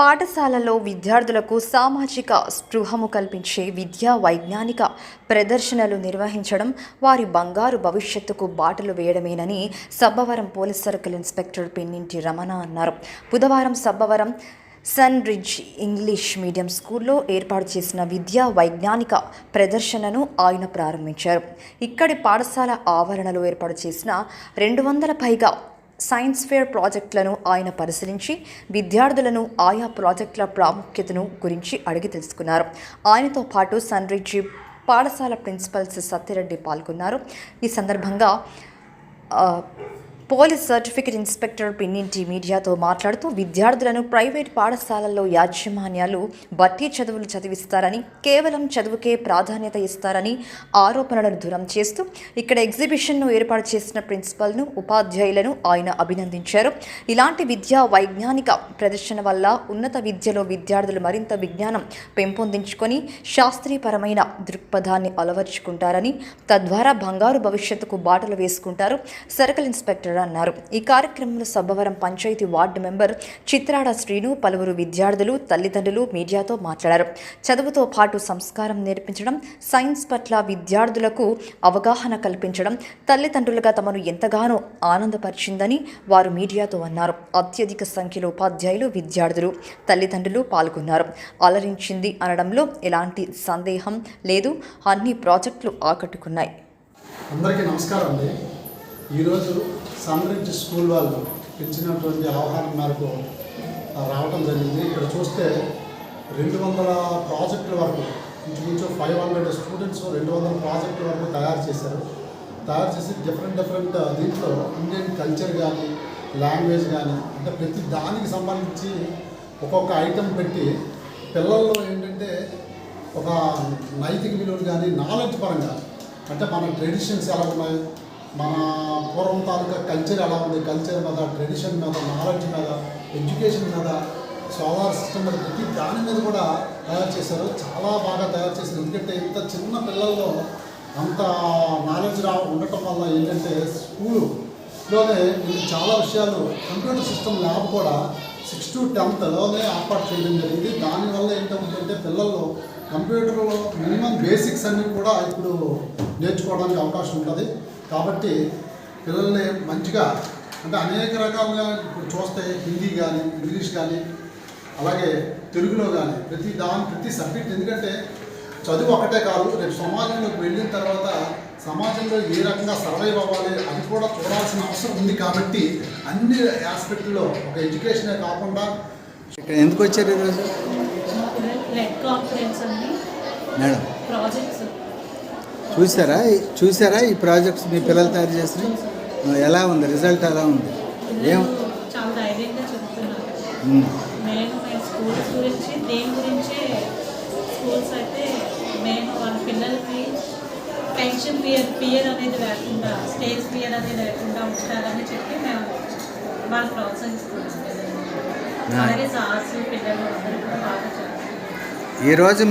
పాఠశాలలో విద్యార్థులకు సామాజిక స్పృహము కల్పించే విద్యా వైజ్ఞానిక ప్రదర్శనలు నిర్వహించడం వారి బంగారు భవిష్యత్తుకు బాటలు వేయడమేనని Sabbavaram police circle inspector Pinninti Ramana అన్నారు. బుధవారం Sabbavaram Sun Ridge English medium స్కూల్లో ఏర్పాటు చేసిన విద్యా వైజ్ఞానిక ప్రదర్శనను ఆయన ప్రారంభించారు. ఇక్కడి పాఠశాల ఆవరణలో ఏర్పాటు చేసిన రెండు వందల పైగా సైన్స్ ఫేర్ ప్రాజెక్టులను ఆయన పరిశీలించి విద్యార్థులను ఆయా ప్రాజెక్టుల ప్రాముఖ్యతను గురించి అడిగి తెలుసుకున్నారు. ఆయనతో పాటు సన్ పాఠశాల ప్రిన్సిపల్స్ సత్యరెడ్డి పాల్గొన్నారు. ఈ సందర్భంగా పోలీస్ సర్టిఫికెట్ ఇన్స్పెక్టర్ పిన్నింటి మీడియాతో మాట్లాడుతూ విద్యార్థులను ప్రైవేట్ పాఠశాలల్లో యాజమాన్యాలు బట్టి చదువులు చదివిస్తారని కేవలం చదువుకే ప్రాధాన్యత ఇస్తారని ఆరోపణలను దూరం చేస్తూ ఇక్కడ ఎగ్జిబిషన్ను ఏర్పాటు చేసిన ప్రిన్సిపల్ను ఉపాధ్యాయులను ఆయన అభినందించారు. ఇలాంటి విద్యా వైజ్ఞానిక ప్రదర్శన వల్ల ఉన్నత విద్యలో విద్యార్థులు మరింత విజ్ఞానం పెంపొందించుకొని శాస్త్రీయపరమైన దృక్పథాన్ని అలవర్చుకుంటారని తద్వారా బంగారు భవిష్యత్తుకు బాటలు వేసుకుంటారు. సర్కిల్ ఇన్స్పెక్టర్ అన్నారు. ఈ కార్యక్రమంలో సబ్బవరం పంచాయతీ వార్డు మెంబర్ చిత్రాడ శ్రీను పలువురు విద్యార్థులు తల్లిదండ్రులు మీడియాతో మాట్లాడారు. చదువుతో పాటు సంస్కారం నేర్పించడం సైన్స్ పట్ల విద్యార్థులకు అవగాహన కల్పించడం తల్లిదండ్రులుగా తమను ఎంతగానో ఆనందపరిచిందని వారు మీడియాతో అన్నారు. అత్యధిక సంఖ్యలో ఉపాధ్యాయులు విద్యార్థులు తల్లిదండ్రులు పాల్గొన్నారు. అలరించింది అనడంలో ఎలాంటి సందేహం లేదు. అన్ని ప్రాజెక్టులు ఆకట్టుకున్నాయి. అందరికీ నమస్కారం అండి. ఈరోజు సన్రిచ్ స్కూల్ వాళ్ళు పిలిచినటువంటి ఆహ్వానం మేరకు రావటం జరిగింది. ఇక్కడ చూస్తే రెండు వందల ప్రాజెక్టుల వరకు ఇంచుమించు ఫైవ్ హండ్రెడ్ స్టూడెంట్స్ రెండు వందల ప్రాజెక్టుల వరకు తయారు చేశారు. తయారు చేసి డిఫరెంట్ డిఫరెంట్ దీంట్లో ఇండియన్ కల్చర్ కానీ లాంగ్వేజ్ కానీ అంటే ప్రతి దానికి సంబంధించి ఒక్కొక్క ఐటెం పెట్టి పిల్లల్లో ఏంటంటే ఒక నైతిక విలువలు కానీ నాలెడ్జ్ పరంగా అంటే మన ట్రెడిషన్స్ ఎలా ఉన్నాయి మన పూర్వం తాలూకా కల్చర్ ఎలా ఉంది? కల్చర్ మీద ట్రెడిషన్ మీద నాలెడ్జ్ మీద ఎడ్యుకేషన్ మీద సోలార్ సిస్టమ్ మీద ప్రతి దాని మీద కూడా తయారు చేశారు. చాలా బాగా తయారు చేశారు. ఎందుకంటే ఇంత చిన్న పిల్లల్లో అంత నాలెడ్జ్ రా ఉండటం వల్ల ఏంటంటే స్కూలులోనే వీళ్ళు చాలా విషయాలు కంప్యూటర్ సిస్టమ్ ల్యాబ్ కూడా సిక్స్ టు టెన్త్లోనే ఏర్పాటు చేయడం జరిగింది. దానివల్ల ఏంటంటే పిల్లల్లో కంప్యూటర్లో మినిమం బేసిక్స్ అన్నీ కూడా ఇప్పుడు నేర్చుకోవడానికి అవకాశం ఉంటుంది. కాబట్టి పిల్లల్ని మంచిగా అంటే అనేక రకాలుగా ఇప్పుడు చూస్తే హిందీ కానీ ఇంగ్లీష్ కానీ అలాగే తెలుగులో కానీ ప్రతి దాని ప్రతి సబ్జెక్ట్ ఎందుకంటే చదువు ఒకటే కాదు రేపు సమాజంలోకి వెళ్ళిన తర్వాత సమాజంలో ఏ రకంగా సర్వైవ్ అవ్వాలి అది కూడా చూడాల్సిన అవసరం ఉంది కాబట్టి అన్ని ఆస్పెక్ట్లో ఒక ఎడ్యుకేషనే కాకుండా ఇక్కడ ఎందుకు వచ్చారు ఈరోజు? మేడం. ప్రాజెక్ట్స్. చూసారా? చూసారా ఈ ప్రాజెక్ట్స్ మీ పిల్లలు తయారు చేసిన? ఎలా ఉంది? రిజల్ట్ ఎలా ఉంది? ఏం? టెన్షన్ ఫియర్ ఫియర్ అనేది లేకుండా స్టేజ్ ఫియర్ అనేది లేకుండా ఉంటారని చెప్పి మేము వాళ్ళు ప్రోత్సహిస్తున్నాం. అలాగే సార్స్ పిల్లలు అందరూ కూడా బాగా చదువుతున్నారు. ఈరోజు